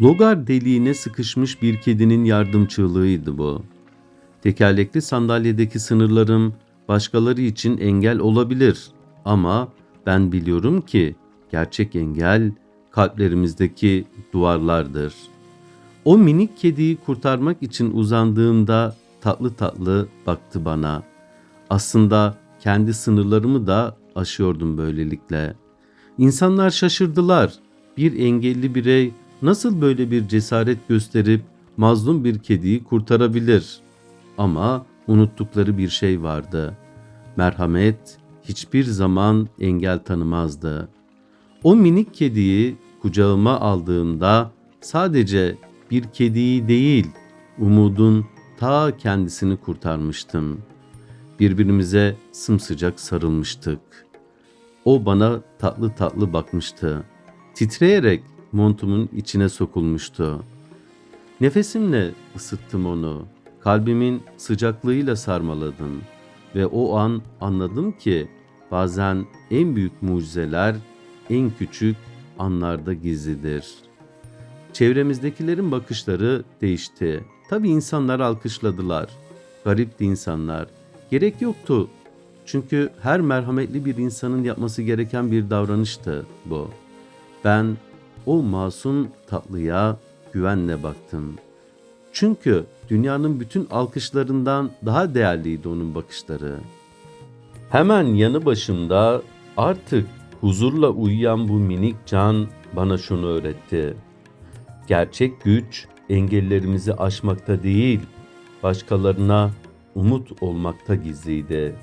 Logar deliğine sıkışmış bir kedinin yardım çığlığıydı bu. Tekerlekli sandalyedeki sınırlarım başkaları için engel olabilir ama ben biliyorum ki gerçek engel kalplerimizdeki duvarlardır. O minik kediyi kurtarmak için uzandığımda tatlı tatlı baktı bana. Aslında kendi sınırlarımı da aşıyordum böylelikle. İnsanlar şaşırdılar. Bir engelli birey nasıl böyle bir cesaret gösterip mazlum bir kediyi kurtarabilir? Ama unuttukları bir şey vardı. Merhamet hiçbir zaman engel tanımazdı. O minik kediyi kucağıma aldığımda sadece bir kediyi değil, umudun ta kendisini kurtarmıştım. Birbirimize sımsıcak sarılmıştık. O bana tatlı tatlı bakmıştı. Titreyerek montumun içine sokulmuştu. Nefesimle ısıttım onu. Kalbimin sıcaklığıyla sarmaladım ve o an anladım ki bazen en büyük mucizeler en küçük anlarda gizlidir. Çevremizdekilerin bakışları değişti. Tabii insanlar alkışladılar. Garipti insanlar. Gerek yoktu. Çünkü her merhametli bir insanın yapması gereken bir davranıştı bu. Ben o masum tatlıya güvenle baktım. Çünkü dünyanın bütün alkışlarından daha değerliydi onun bakışları. Hemen yanı başımda artık huzurla uyuyan bu minik can bana şunu öğretti. Gerçek güç engellerimizi aşmakta değil, başkalarına umut olmakta gizliydi.